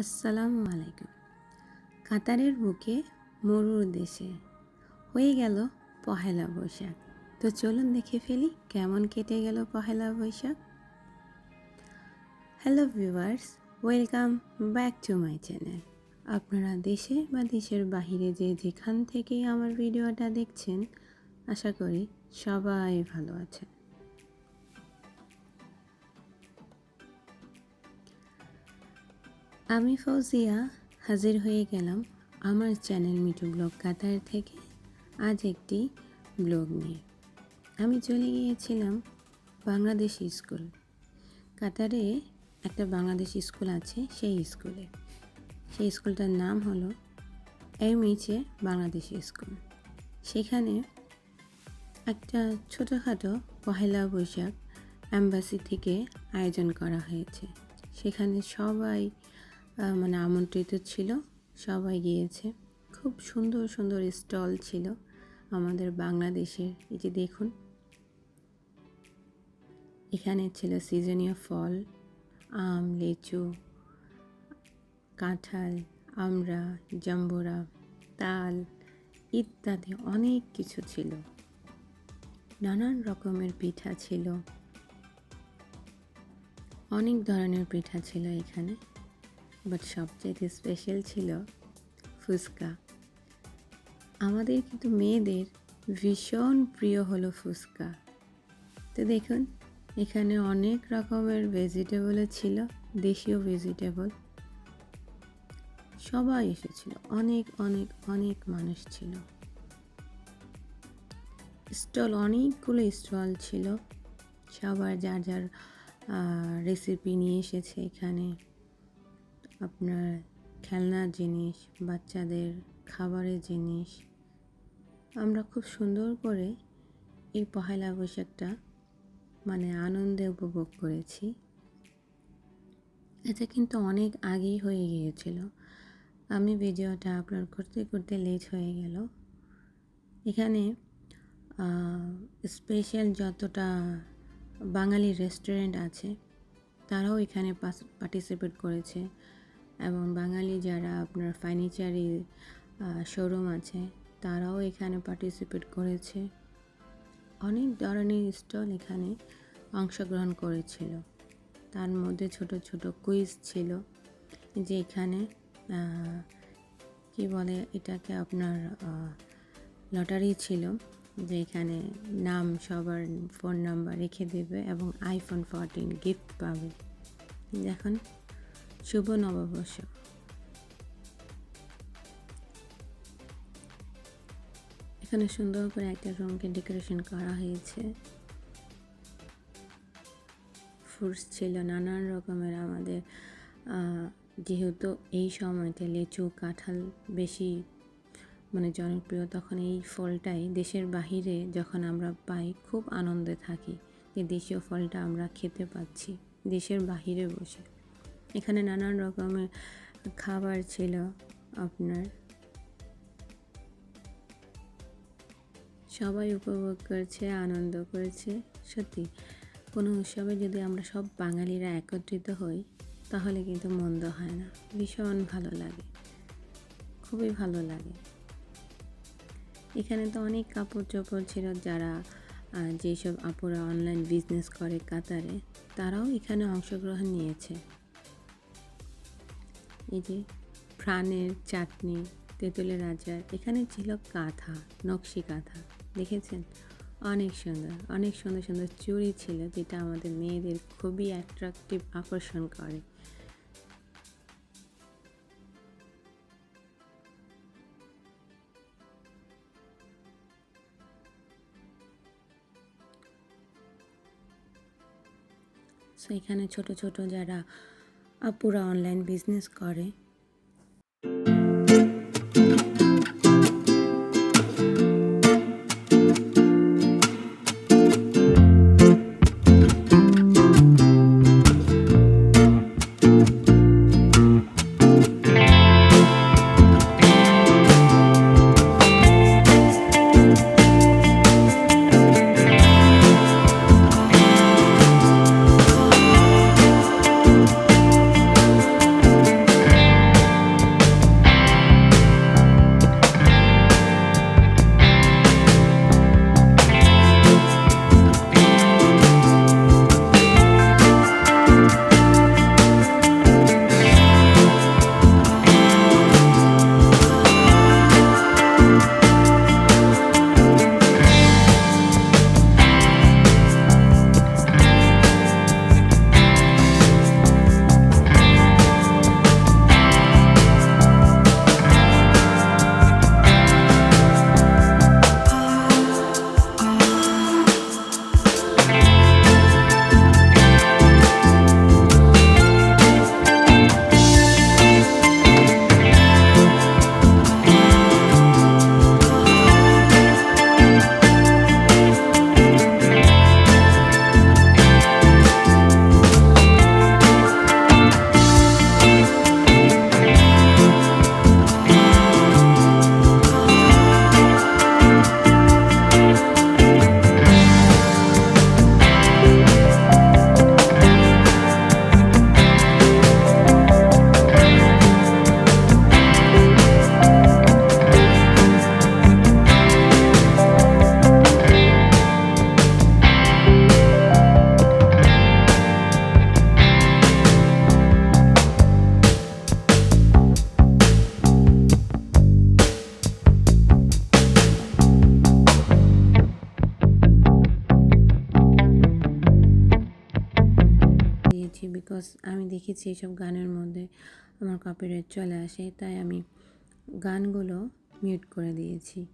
আসসালামু আলাইকুম। কাতারের বুকে মরুর দেশে হয়ে গেল পহেলা বৈশাখ। তো চলুন দেখে ফেলি কেমন কেটে গেল Pohela Boishakh. Hello viewers welcome back to my channel আপনারা দেশে বা দেশের বাহিরে যে যেখান থেকেই আমার ভিডিওটা দেখছেন, আশা করি সবাই ভালো আছেন। আমি ফৌজিয়া হাজির হয়ে গেলাম আমার চ্যানেল মিটু ব্লগ কাতার থেকে। আজ একটি ব্লগ নিয়ে। আমি চলে গিয়েছিলাম বাংলাদেশি স্কুল। কাতারে একটা বাংলাদেশি স্কুল আছে, সেই স্কুলে। সেই স্কুলটার নাম হলো এমইচে বাংলাদেশি স্কুল। সেখানে একটা ছোটোখাটো পহেলা বৈশাখ অ্যাম্বাসি থেকে আয়োজন করা হয়েছে। সেখানে সবাই মানে আমন্ত্রিত ছিল। সবাই গিয়েছে। খুব সুন্দর সুন্দর স্টল ছিল আমাদের বাংলাদেশের। এই যে দেখুন। এখানে ছিল সিজনীয় ফল, আম, লিচু, কাঁঠাল আমড়া জাম্বুরা, তাল ইত্যাদি অনেক কিছু ছিল। নানান রকমের পিঠা ছিল। অনেক ধরনের পিঠা ছিল এখানে। বাট সবচেয়ে স্পেশাল ছিল ফুচকা। আমাদের কিন্তু মেয়েদের ভীষণ প্রিয় হলো ফুচকা। তো দেখুন, এখানে অনেক রকমের ভেজিটেবলও ছিল, দেশীয় ভেজিটেবল সবাই এসেছিল, অনেক অনেক অনেক মানুষ ছিল। স্টল, অনেকগুলো স্টল ছিল। সবার যার যার রেসিপি নিয়ে এসেছে এখানে। আপনার খেলনার জিনিস, বাচ্চাদের খাবারের জিনিস। আমরা খুব সুন্দর করে এই পহেলা বৈশাখটা মানে আনন্দে উপভোগ করেছি। এটা কিন্তু অনেক আগেই হয়ে গিয়েছিল। আমি ভিডিওটা আপলোড করতে করতে লেট হয়ে গেল। এখানে স্পেশাল যতটা বাঙালি রেস্টুরেন্ট আছে, তারাও এখানে পার্টিসিপেট করেছে। এবং বাঙালি যারা আপনার ফার্নিচারি শোরুম আছে, তারাও এখানে পার্টিসিপেট করেছে। অনেক ধরনের স্টল এখানে অংশগ্রহণ করেছিল। তার মধ্যে ছোট ছোট কুইজ ছিল যে এখানে কি বলে এটাকে আপনার লটারি ছিল যে এখানে নাম সবার ফোন নাম্বার রেখে দেবে এবং আইফোন ফোরটিন গিফট পাবে। এখন শুভ নববর্ষ। এখানে সুন্দর করে একটা রুমকে ডেকোরেশন করা হয়েছে। ফ্রুটস ছিল নানান রকমের আমাদের যেহেতু এই সময়তে লিচু, কাঁঠাল বেশি মানে জনপ্রিয়, তখন এই ফলটাই দেশের বাহিরে যখন আমরা পাই খুব আনন্দে থাকি। যে দেশীয় ফলটা আমরা খেতে পাচ্ছি, দেশের বাহিরে বসে। এখানে নানান রকমের খাবার ছিল আপনার। সবাই উপভোগ করছে, আনন্দ করেছে, সত্যি। কোনো উৎসবে যদি আমরা সব বাঙালিরা একত্রিত হই, তাহলে কিন্তু মন্দ হয় না। ভীষণ ভালো লাগে। খুবই ভালো লাগে। এখানে তো অনেক কাপড় চোপড় ছিল যারা যেসব আপুরা অনলাইন বিজনেস করে কাতারে, তারাও এখানে অংশগ্রহণ নিয়েছে। এই যে প্রাণের চাটনি, তেঁতুলের আচার, এখানে ছিল কাঁথা, নকশি কাঁথা, দেখেছেন? অনেক সুন্দর অনেক সুন্দর সুন্দর চুড়ি ছিল যেটা আমাদের মেয়েদের খুবই অ্যাট্রাকটিভ আকর্ষণ করে। সো এখানে ছোট ছোট যারা আপুরা অনলাইন বিজনেস করে। আমি দেখেছি এইসব গানের মধ্যে আমার কপিরাইট চলে আসে, তাই আমি গানগুলো মিউট করে দিয়েছি।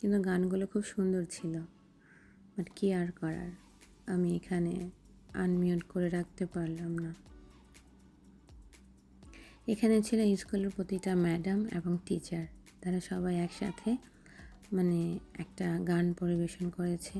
কিন্তু গানগুলো খুব সুন্দর ছিল বাট কী আর করার? আমি এখানে আনমিউট করে রাখতে পারলাম না। এখানে ছিল স্কুলের প্রতিটা ম্যাডাম এবং টিচার তারা সবাই একসাথে মানে একটা গান পরিবেশন করেছে।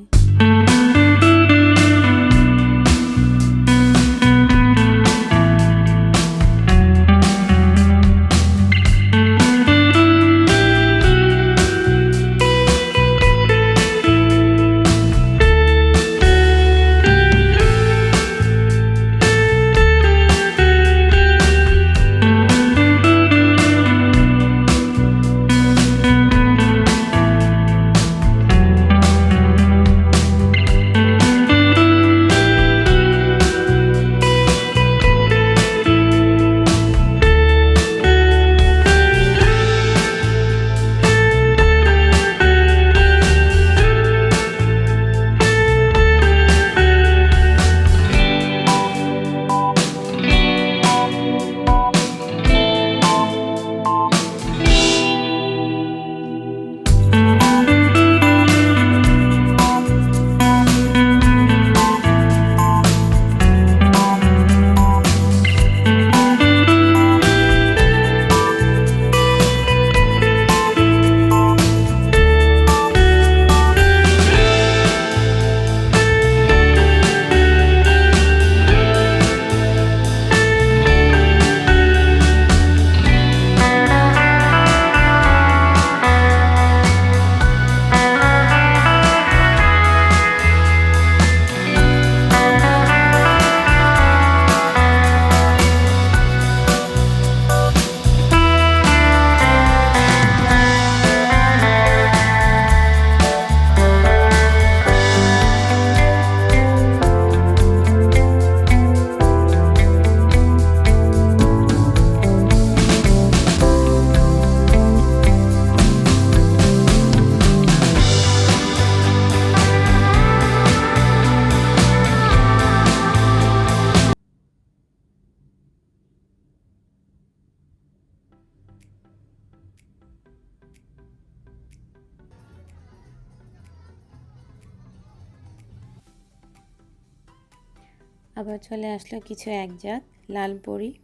আবার চলে আসলো কিছু একজাত লাল পরি।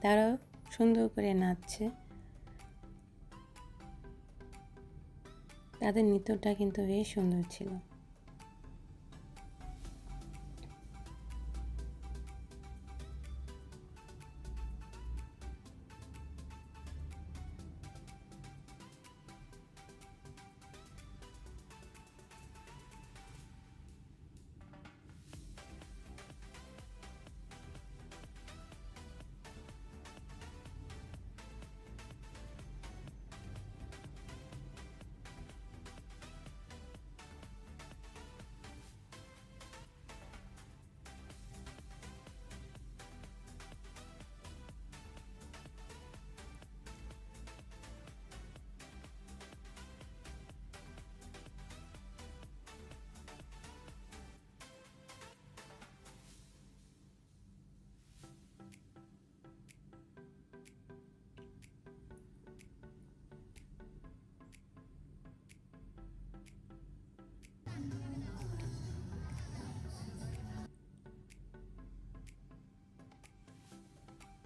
তারাও সুন্দর করে নাচছে। তাদের নৃত্যটা কিন্তু বেশ সুন্দর ছিল।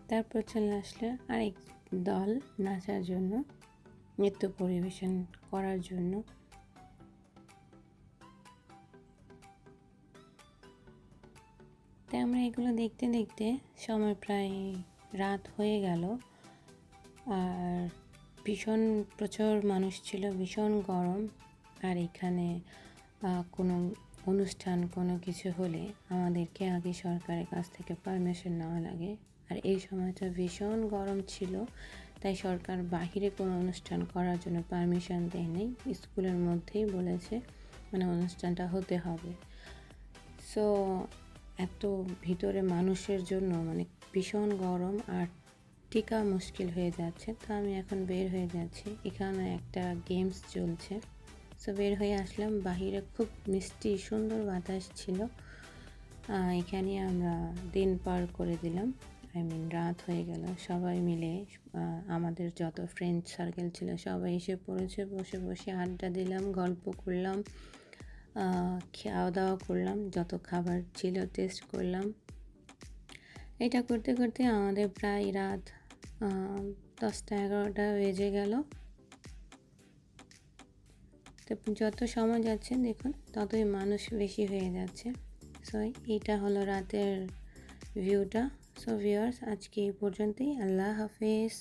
তারপর চলে আসলে আরেক দল নাচার জন্য, নৃত্য পরিবেশন করার জন্য। তাই আমরা এগুলো দেখতে দেখতে সময় প্রায় রাত হয়ে গেল। আর ভীষণ প্রচুর মানুষ ছিল, ভীষণ গরম। আর এখানে কোনো অনুষ্ঠান, কোনো কিছু হলে আমাদেরকে আগে সরকারের কাছ থেকে পারমিশন নেওয়া লাগে। আর এই সময়টা ভীষণ গরম ছিল, তাই সরকার বাহিরে কোনো অনুষ্ঠান করার জন্য পারমিশন দেয়নি। স্কুলের মধ্যেই বলেছে মানে অনুষ্ঠানটা হতে হবে। সো এত ভিতরে মানুষের জন্য মানে ভীষণ গরম আর টিকা মুশকিল হয়ে যাচ্ছে, তো আমি এখন বের হয়ে যাচ্ছি। এখানে একটা গেমস চলছে। সো বের হয়ে আসলাম। বাহিরে খুব মিষ্টি, সুন্দর বাতাস ছিল। এখানে আমরা দিন পার করে দিলাম। আই মিন রাত হয়ে গেল। সবাই মিলে আমাদের যত ফ্রেন্ড সার্কেল ছিল, সবাই এসে পড়েছে, বসে বসে আড্ডা দিলাম, গল্প করলাম খাওয়া দাওয়া করলাম, যত খাবার ছিল টেস্ট করলাম। এটা করতে করতে আমাদের প্রায় রাত দশটা এগারোটা বেজে গেল। তো যত সময় যাচ্ছে, দেখুন, ততই মানুষ বেশি হয়ে যাচ্ছে। সো এইটা হলো রাতের ভিউটা সো ভিওর্স আজকে এই পর্যন্তই। আল্লাহ হাফেজ।